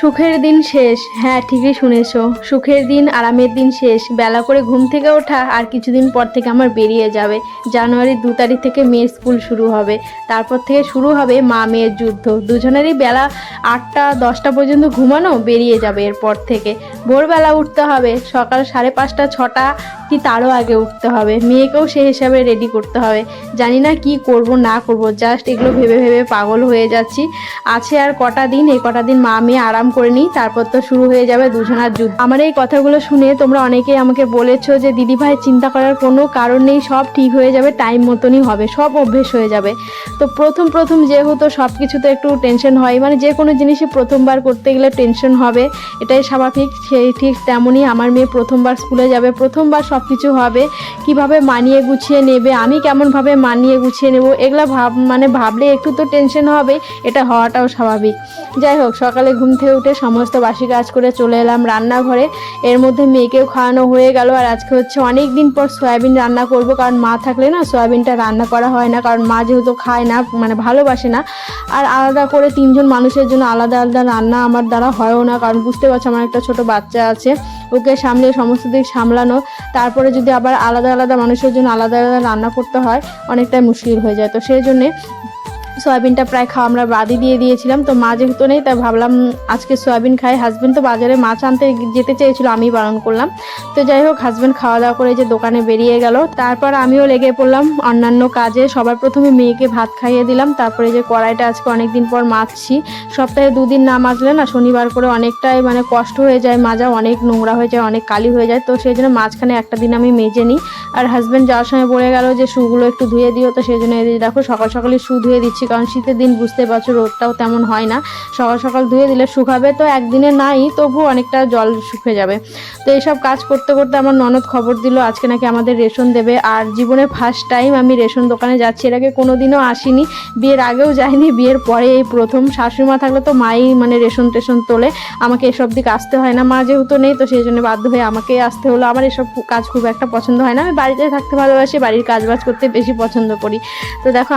সুখের দিন শেষ। হ্যাঁ ঠিকই শুনেছ। সুখের দিন, আরামের দিন শেষ। বেলা করে ঘুম থেকে ওঠা আর কিছুদিন পর থেকে আমার বেরিয়ে যাবে। জানুয়ারি দু তারিখ থেকে মেয়ের স্কুল শুরু হবে। তারপর থেকে শুরু হবে মা মেয়ের যুদ্ধ। দুজনেরই বেলা আটটা, দশটা পর্যন্ত ঘুমানো বেরিয়ে যাবে এরপর থেকে। ভোরবেলা উঠতে হবে, সকাল সাড়ে পাঁচটা, ছটা কি তারও আগে উঠতে হবে। মেয়েকেও সেই হিসাবে রেডি করতে হবে। জানি না কি করব, না করব জাস্ট এগুলো ভেবে ভেবে পাগল হয়ে যাচ্ছি। আছে আর কটা দিন, এই কটা দিন মা মেয়ে আরাম করে নিই, তারপর তো শুরু হয়ে যাবে দুজনার যুদ্ধ। আমার এই কথাগুলো শুনে তোমরা অনেকেই আমাকে বলেছ যে, দিদি ভাই, চিন্তা করার কোনো কারণ নেই, সব ঠিক হয়ে যাবে টাইম মতনই হবে, সব অভ্যেস হয়ে যাবে। তো প্রথম প্রথম যেহেতু সব কিছুতে একটু টেনশন হয় মানে যে কোনো জিনিসই প্রথমবার করতে গেলে টেনশন হবে, এটাই স্বাভাবিক। সেই ঠিক তেমনই আমার মেয়ে প্রথমবার স্কুলে যাবে, প্রথমবার সব কিছু হবে, কীভাবে মানিয়ে গুছিয়ে নেবে, আমি কেমনভাবে মানিয়ে গুছিয়ে নেব, এগুলা ভাব মানে ভাবলে একটু তো টেনশন হবে, এটা হওয়াটাও স্বাভাবিক। যাই হোক, সকালে ঘুম থেকে উঠে সমস্ত বাসি কাজ করে চলে এলাম রান্নাঘরে। এর মধ্যে মেয়েকেও খাওয়ানো হয়ে গেল, আর আজকে হচ্ছে অনেক দিন পর সয়াবিন রান্না করব, কারণ মা থাকলে না সয়াবিনটা রান্না করা হয় না, কারণ মা যেহেতু খায় না মানে ভালোবাসে না। আর আলাদা করে তিনজন মানুষের জন্য আলাদা আলাদা রান্না আমার দ্বারা হয়ও না, কারণ বুঝতে পারছ আমার একটা ছোট বাচ্চা আছে, ওকে সামলে সমস্ত দিক সামলানো, তারপরে যদি আবার আলাদা আলাদা মানুষের জন্য আলাদা আলাদা রান্না করতে হয়, অনেকটাই মুশকিল হয়ে যায়। তো সেই জন্যে সয়াবিনটা প্রায় খাওয়া আমরা বাদই দিয়ে দিয়েছিলাম। তো মা যেহেতু নেই, তাই ভাবলাম আজকে সয়াবিন খাই। হাজব্যান্ড তো বাজারে মাছ আনতে যেতে চেয়েছিল আমি বারণ করলাম। তো যাই হোক হাজবেন্ড খাওয়া দাওয়া করে যে দোকানে বেরিয়ে গেল। তারপর আমিও লেগে পড়লাম অন্যান্য কাজে। সবার প্রথমে মেয়েকে ভাত খাইয়ে দিলাম। তারপরে যে কড়াইটা, আজকে অনেক দিন পর মাজছি। সপ্তাহে দুদিন না মাজলে না শনিবার করে অনেকটাই মানে কষ্ট হয়ে যায়, মাজা অনেক নোংরা হয়ে যায়, অনেক কালি হয়ে যায়। তো সেই জন্য মাঝখানে একটা দিন আমি মেজে নিই। আর হাজবেন্ড যাওয়ার সময় বলে গেল যে, শুগুলো একটু ধুয়ে দিও। তো সেই জন্য দেখো, সকাল সকালে শু ধুয়ে দিচ্ছি। কারণ শীতের দিন বুঝতে পারছ, রোদটাও তেমন হয় না। সকাল সকাল ধুয়ে দিলে শুকাবে তো, একদিনে নাই তবু অনেকটা জল শুকে যাবে। তো এইসব কাজ করতে করতে আমার ননদ খবর দিল, আজকে নাকি আমাদের রেশন দেবে। আর জীবনে ফার্স্ট টাইম আমি রেশন দোকানে যাচ্ছি, এর আগে কোনোদিনও আসিনি। বিয়ের আগেও যাইনি, বিয়ের পরে এই প্রথম। শাশুড়িমা থাকলে তো মাই মানে রেশন টেশন তোলে, আমাকে এসব দিক আসতে হয় না। মা যেহেতু নেই, তো সেই জন্য বাধ্য হয়ে আমাকেই আসতে হলো। আমার এসব কাজ খুব একটা পছন্দ হয় না। আমি বাড়িতে থাকতে ভালোবাসি, বাড়ির কাজ বাজ করতে বেশি পছন্দ করি। তো দেখো